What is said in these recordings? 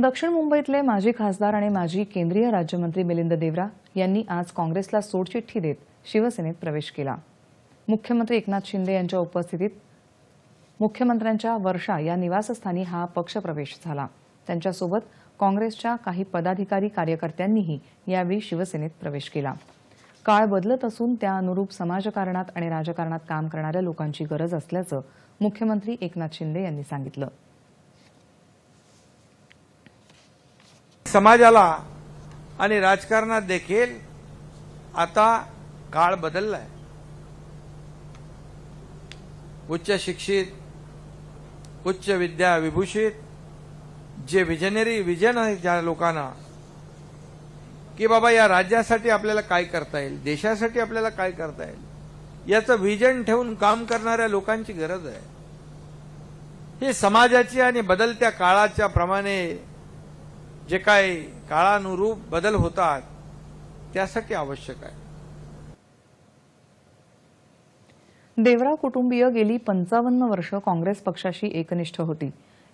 दक्षिण मुंबईतले माजी खासदार आणि माजी केंद्रीय राज्यमंत्री मिलिंद देवरा यांनी आज काँग्रेसला सोडचिठ्ठी देत शिवसेनेत प्रवेश केला. मुख्यमंत्री एकनाथ शिंदे यांच्या उपस्थितीत मुख्यमंत्र्यांच्या वर्षा या निवासस्थानी हा पक्षप्रवेश झाला. त्यांच्यासोबत काँग्रेसच्या काही पदाधिकारी कार्यकर्त्यांनीही यावेळी शिवसेनेत प्रवेश केला. काळ बदलत असून त्या अनुरूप समाजकारणात आणि राजकारणात काम करणाऱ्या लोकांची गरज असल्याचं मुख्यमंत्री एकनाथ शिंदे यांनी सांगितलं. समाजाला आणि राजकारणात देखील आता काळ बदललाय. उच्च शिक्षित उच्च विद्या विभूषित जे विजनरी विजन आहे ज्या लोकांना की बाबा या राज्यासाठी आपल्याला काय करता येईल देशासाठी आपल्याला काय करता येईल याचं विजन ठेवून काम करणाऱ्या लोकांची गरज आहे. ही समाजाची आणि बदलत्या काळाच्या प्रमाणे जे काय काळानुरूप बदल होतात त्यासाठी आवश्यक आहे. देवरा कुटुंबीय गेली पंचावन्न वर्ष काँग्रेस पक्षाशी एकनिष्ठ होती.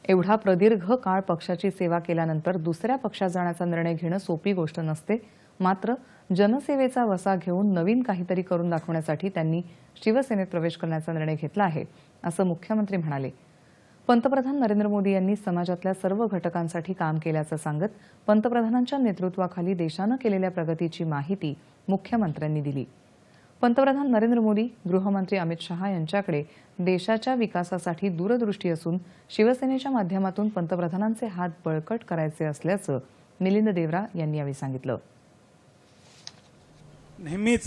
एवढा प्रदीर्घ काळ पक्षाची सेवा केल्यानंतर दुसऱ्या पक्षात जाण्याचा निर्णय घेणं सोपी गोष्ट नसते. मात्र जनसेवेचा वसा घेऊन नवीन काहीतरी करून दाखवण्यासाठी त्यांनी शिवसेनेत प्रवेश करण्याचा निर्णय घेतला आहे असं मुख्यमंत्री म्हणाले. पंतप्रधान नरेंद्र मोदी यांनी समाजातल्या सर्व घटकांसाठी काम केल्याचं सांगत पंतप्रधानांच्या नेतृत्वाखाली देशानं केलेल्या प्रगतीची माहिती मुख्यमंत्र्यांनी दिली. पंतप्रधान नरेंद्र मोदी गृहमंत्री अमित शहा यांच्याकडे देशाच्या विकासासाठी दूरदृष्टी असून शिवसेनेच्या माध्यमातून पंतप्रधानांचे हात बळकट करायचे असल्याचं मिलिंद देवरा यांनी यावेळी सांगितलं. नेहमीच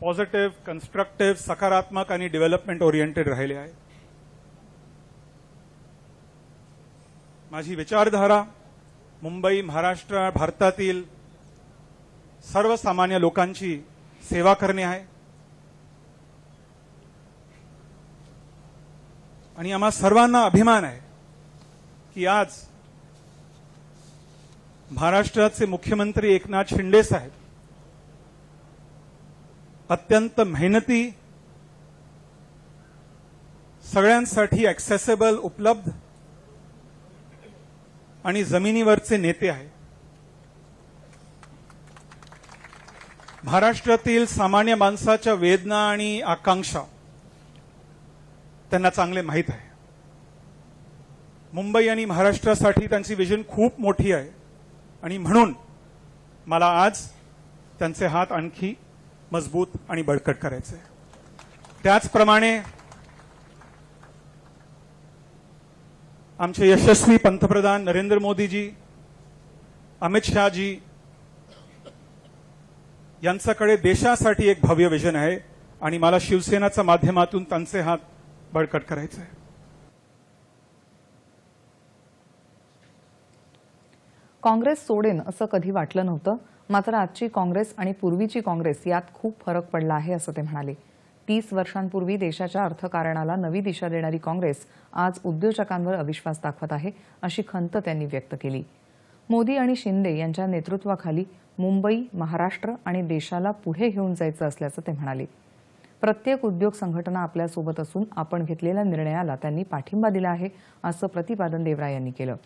पॉझिटिव्ह कन्स्ट्रक्टिव्ह सकारात्मक आणि डेव्हलपमेंट ओरिएंटेड राहिले आहे. माझी विचारधारा मुंबई महाराष्ट्र भारतातील सर्वसामान्य लोकांची सेवा करणे आहे. आणि आम्हा सर्वांना अभिमान आहे की आज महाराष्ट्राचे मुख्यमंत्री एकनाथ शिंदे साहेब अत्यंत मेहनती सगळ्यांसाठी ॲक्सेसेबल उपलब्ध आणि जमिनीवरचे नेते आहे महाराष्ट्रातील सामान्य माणसाच्या वेदना आणि आकांक्षा त्यांना चांगले माहीत आहे. मुंबई आणि महाराष्ट्रासाठी त्यांची विजन खूप मोठी आहे. आणि म्हणून मला आज त्यांचे हात आणखी मजबूत आणि बळकट करायचे आहे. त्याचप्रमाणे आमचे यशस्वी पंतप्रधान नरेंद्र मोदीजी अमित शहाजी यांच्याकडे देशासाठी एक भव्य विजन आहे आणि मला शिवसेनाच्या माध्यमातून त्यांचे हात बळकट करायचे आहे काँग्रेस सोडेन असं कधी वाटलं नव्हतं मात्र आजची काँग्रेस आणि पूर्वीची काँग्रेस यात खूप फरक पडला आहे असं ते म्हणाले. तीस वर्षांपूर्वी देशाच्या अर्थकारणाला नवी दिशा देणारी काँग्रेस आज उद्योजकांवर अविश्वास दाखवत आहे अशी खंत त्यांनी व्यक्त केली. मोदी आणि शिंदे यांच्या नेतृत्वाखाली मुंबई महाराष्ट्र आणि देशाला पुढे घेऊन जायचं असल्याचं ते म्हणाले. प्रत्येक उद्योग संघटना आपल्यासोबत असून आपण घेतलेल्या निर्णयाला त्यांनी पाठिंबा दिला आहे असं प्रतिपादन देवरा यांनी केलं.